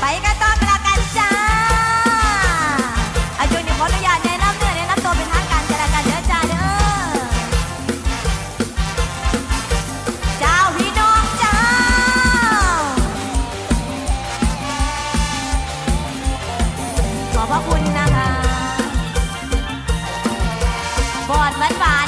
ไปกัต้อนเวลากันจ้าอาจุนี่ขออนุญาตแนะนำเนื้อนะนตัวเป็นทางการกันกันเด้อจ้าเด้อเจ้าพี่น้องเจ้า ขอบพระคุณนะคะบอดหวาน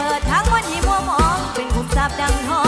เปิดทางวันให้มัวมอง เป็นขุมทรัพย์ดังทอง